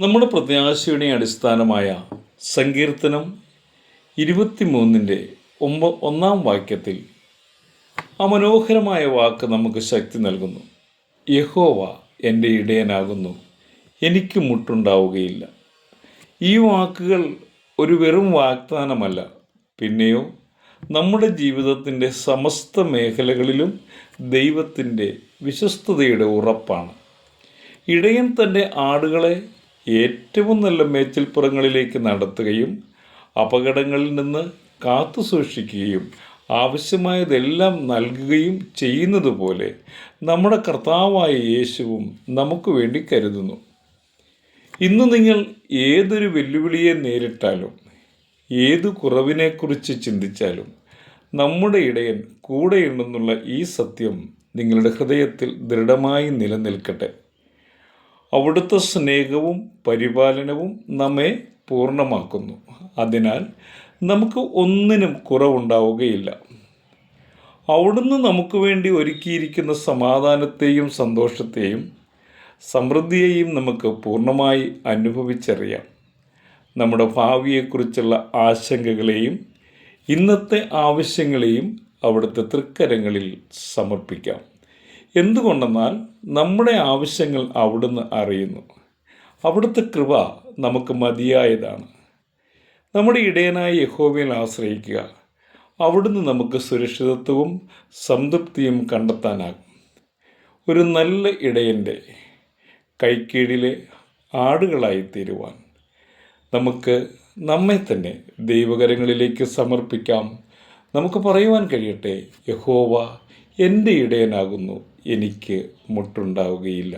നമ്മുടെ പ്രത്യാശയുടെ അടിസ്ഥാനമായ സങ്കീർത്തനം ഇരുപത്തിമൂന്നിന്റെ ഒമ്പ ഒന്നാം വാക്യത്തിൽ ആ മനോഹരമായ വാക്ക് നമുക്ക് ശക്തി നൽകുന്നു. യഹോവ എന്റെ ഇടയനാകുന്നു. എനിക്ക് മുട്ടുണ്ടാവുകയില്ല. ഈ വാക്കുകൾ ഒരു വെറും വാഗ്ദാനമല്ല. പിന്നെയോ നമ്മുടെ ജീവിതത്തിന്റെ സമസ്ത മേഖലകളിലും ദൈവത്തിന്റെ വിശ്വസ്തതയുടെ ഉറപ്പാണ്. ഇടയൻ തന്റെ ആടുകളെ ഏറ്റവും നല്ല മേച്ചിൽപ്പുറങ്ങളിലേക്ക് നടത്തുകയും അപകടങ്ങളിൽ നിന്ന് കാത്തു സൂക്ഷിക്കുകയും ആവശ്യമായതെല്ലാം നൽകുകയും ചെയ്യുന്നത് പോലെ നമ്മുടെ കർത്താവായ യേശുവും നമുക്ക് വേണ്ടി കരുതുന്നു. ഇന്ന് നിങ്ങൾ ഏതൊരു വെല്ലുവിളിയെ നേരിട്ടാലും ഏതു കുറവിനെക്കുറിച്ച് ചിന്തിച്ചാലും നമ്മുടെ ഇടയൻ കൂടെയുണ്ടെന്നുള്ള ഈ സത്യം നിങ്ങളുടെ ഹൃദയത്തിൽ ദൃഢമായി നിലനിൽക്കട്ടെ. അവിടുത്തെ സ്നേഹവും പരിപാലനവും നമ്മെ പൂർണമാക്കുന്നു. അതിനാൽ നമുക്ക് ഒന്നിനും കുറവുണ്ടാവുകയില്ല. അവിടുന്ന് നമുക്ക് വേണ്ടി ഒരുക്കിയിരിക്കുന്ന സമാധാനത്തെയും സന്തോഷത്തെയും സമൃദ്ധിയെയും നമുക്ക് പൂർണമായി അനുഭവിച്ചറിയാം. നമ്മുടെ ഭാവിയെക്കുറിച്ചുള്ള ആശങ്കകളെയും ഇന്നത്തെ ആവശ്യങ്ങളെയും അവിടുത്തെ തൃക്കരങ്ങളിൽ സമർപ്പിക്കാം. എന്തുകൊണ്ടെന്നാൽ നമ്മുടെ ആവശ്യങ്ങൾ അവിടുന്ന് അറിയുന്നു. അവിടുത്തെ കൃപ നമുക്ക് മതിയായതാണ്. നമ്മുടെ ഇടയനായ യഹോവയിൽ ആശ്രയിക്കുക. അവിടുന്ന് നമുക്ക് സുരക്ഷിതത്വവും സംതൃപ്തിയും കണ്ടെത്താനാകും. ഒരു നല്ല ഇടയന്റെ കൈക്കീഴിലെ ആടുകളായി തീരുവാൻ നമുക്ക് നമ്മെ തന്നെ ദൈവകരങ്ങളിലേക്ക് സമർപ്പിക്കാം. നമുക്ക് പറയുവാൻ കഴിയട്ടെ യഹോവ എന്റെ ഇടയനാകുന്നു. എനിക്ക് മുട്ടുണ്ടാവുകയില്ല.